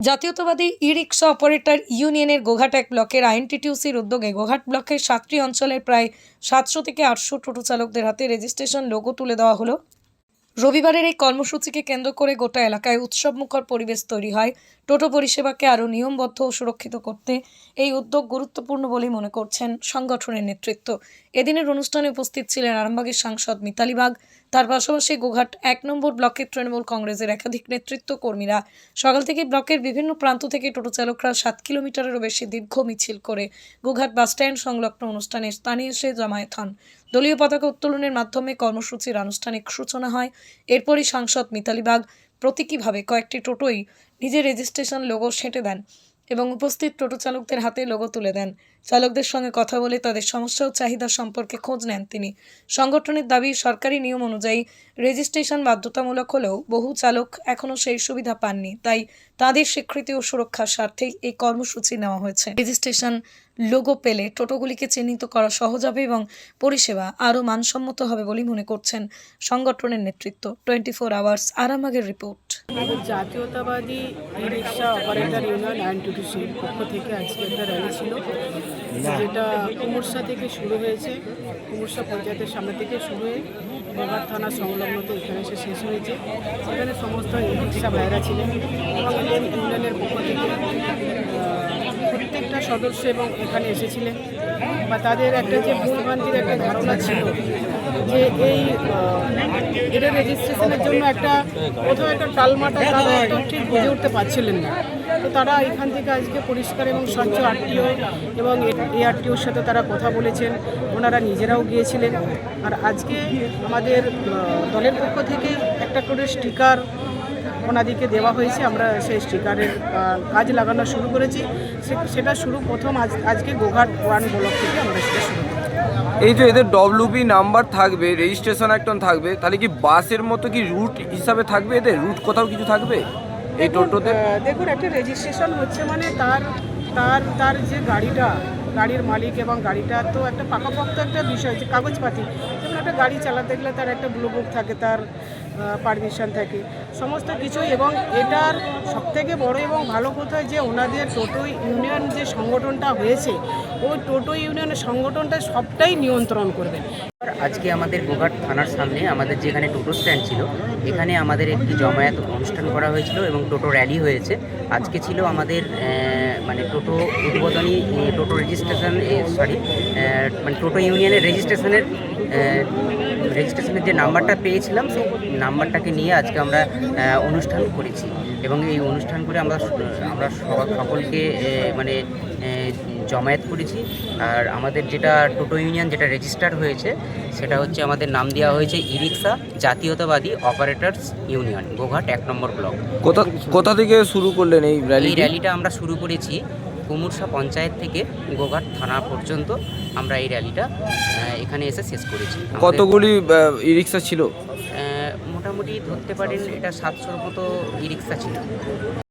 জাতীয়তাবাদী ই রিক্সা অপারেটর ইউনিয়নের গোঘাট ব্লকের আইএনটিটিউসির উদ্যোগে গোঘাট ব্লকের সাতটি অঞ্চলের প্রায় সাতশো থেকে আটশো টোটো চালকদের হাতে রেজিস্ট্রেশন লোগো তুলে দেওয়া হলো। রবিবারের এই কর্মসূচিকে কেন্দ্র করে গোটা এলাকায় উৎসবমুখর পরিবেশ তৈরি হয়। টোটো পরিষেবাকে আরও নিয়মবদ্ধ ও সুরক্ষিত করতে এই উদ্যোগ গুরুত্বপূর্ণ বলেই মনে করছেন সংগঠনের নেতৃত্ব। এদিনের অনুষ্ঠানে উপস্থিত ছিলেন আরামবাগের সাংসদ মিতালি বাগ তার পাশাপাশি গোঘাট এক নম্বর ব্লকের তৃণমূল কংগ্রেসের একাধিক নেতৃত্ব কর্মীরা সকাল থেকে ব্লকের বিভিন্ন প্রান্ত থেকে টোটো চালকরা সাত কিলোমিটারেরও বেশি দীর্ঘ মিছিল করে গোঘাট বাসস্ট্যান্ড সংলগ্ন অনুষ্ঠানে স্থানীয় এসে জমায়েত হন। দলীয় পতাকা উত্তোলনের মাধ্যমে কর্মসূচির আনুষ্ঠানিক সূচনা হয়। এরপরই সাংসদ মিতালি বাগ প্রতীকীভাবে কয়েকটি টোটোই নিজের রেজিস্ট্রেশন লোগো সেঁটে দেন এবং উপস্থিত টোটো চালকদের হাতে লোগো তুলে দেন। চালকদের সঙ্গে কথা বলে তাদের সমস্যা ও চাহিদা সম্পর্কে খোঁজ নেন তিনি। সংগঠনের দাবি, সরকারি নিয়ম অনুযায়ী রেজিস্ট্রেশন বাধ্যতামূলক হলেও বহু চালক এখনও সেই সুবিধা পাননি। তাই তাদের স্বীকৃতি ও সুরক্ষার স্বার্থেই এই কর্মসূচি নেওয়া হয়েছে। রেজিস্ট্রেশন লোগো পেলে টোটোগুলিকে চিহ্নিত করা সহজ হবে এবং পরিষেবা আরও মানসম্মত হবে বলেই মনে করছেন সংগঠনের নেতৃত্ব। টোয়েন্টি ফোর আওয়ার্স, আরামাগের রিপোর্ট। জাতীয়তাবাদী ই রিক্সা অপারেটর ইউনিয়ন আইএনটিটিসির পক্ষ থেকে আজকে একটা র্যালি ছিল। যেটা কুমুরসা থেকে শুরু হয়েছে, কুমুরসা পঞ্চায়েতের সামনে থেকে শুরু হয়ে বাবার থানা সংলগ্নতে এখানে এসে শেষ হয়েছে। সেখানে সমস্ত ই ভাইরা ছিলেন এবং ইউনিয়নের পক্ষ থেকে প্রত্যেকটা সদস্য এবং এখানে এসেছিলেন। বা তাদের একটা যে ভুলভ্রান্তির একটা ধারণা ছিল, যে এই এটা রেজিস্ট্রেশনের জন্য একটা কোথাও একটা টালমাটা তারা হয়তো ঠিক বুঝে উঠতে পারছিলেন না। তো তারা এখান থেকে আজকে পরিষ্কার এবং স্বচ্ছ আরটিও এবং এ আরটিওর সাথে তারা কথা বলেছেন। ওনারা নিজেরাও গিয়েছিলেন। আর আজকে আমাদের দলের পক্ষ থেকে একটা করে স্টিকার ওনাদিকে দেওয়া হয়েছে আমরা সেই স্টিকারের কাজ লাগানো শুরু করেছি। সেটা শুরু প্রথম আজ আজকে গোঘাট ওয়ান ব্লক থেকে আমরা সেটা শুরু করি এই যে এদের ডব্লিউবি নাম্বার থাকবে রেজিস্ট্রেশন একটা থাকবে তাহলে কি বাসের মতো কি রুট হিসাবে থাকবে এদের? রুট কোথাও কিছু থাকবে? এই টোটোতে? দেখুন একটা রেজিস্ট্রেশন হচ্ছে মানে তার তার তার যে গাড়িটা গাড়ির মালিক এবং গাড়িটা তো একটা পাকাপোক্ত একটা বিষয় যে কাগজপাতি। যেমন একটা গাড়ি চালাতে গেলে তার একটা ব্লু বুক থাকে তার পারমিশন থাকে। সমস্ত কিছু এবং এটার সবথেকে বড় এবং ভালো কথা যে ওনাদের টোটো ইউনিয়ন যে সংগঠনটা হয়েছে, ওই টোটো ইউনিয়নের সংগঠনটা সবটাই নিয়ন্ত্রণ করবেন আজকে আমাদের গোঘাট থানার সামনে আমাদের যেখানে টোটো স্ট্যান্ড ছিল, এখানে আমাদের একটি জমায়েত অনুষ্ঠান করা হয়েছিল এবং টোটো র্যালি হয়েছে। আজকে ছিল আমাদের মানে টোটো উদ্বোধনী টোটো রেজিস্ট্রেশন সরি মানে টোটো ইউনিয়নের রেজিস্ট্রেশনের রেজিস্ট্রেশনের যে নাম্বারটা পেয়েছিলাম সেই নাম্বারটাকে নিয়ে আজকে আমরা অনুষ্ঠান করেছি। এবং এই অনুষ্ঠান করে আমরা আমরা সকলকে মানে জমায়েত করেছি। আর আমাদের যেটা টোটো ইউনিয়ন যেটা রেজিস্টার হয়েছে সেটা হচ্ছে আমাদের নাম দেওয়া হয়েছে ই রিক্সা জাতীয়তাবাদী অপারেটরস ইউনিয়ন গোঘাট এক নম্বর ব্লক। কোথা কোথা থেকে শুরু করলেন এই র্যালি র্যালিটা আমরা শুরু করেছি কুমুরসা পঞ্চায়েত থেকে গোঘাট থানা পর্যন্ত আমরা এই র্যালিটা এখানে এসে শেষ করেছি। কতগুলি ই রিক্সা ছিল? মোটামুটি ধরতে পারেন এটা সাতশোর মতো ই রিক্সা ছিল।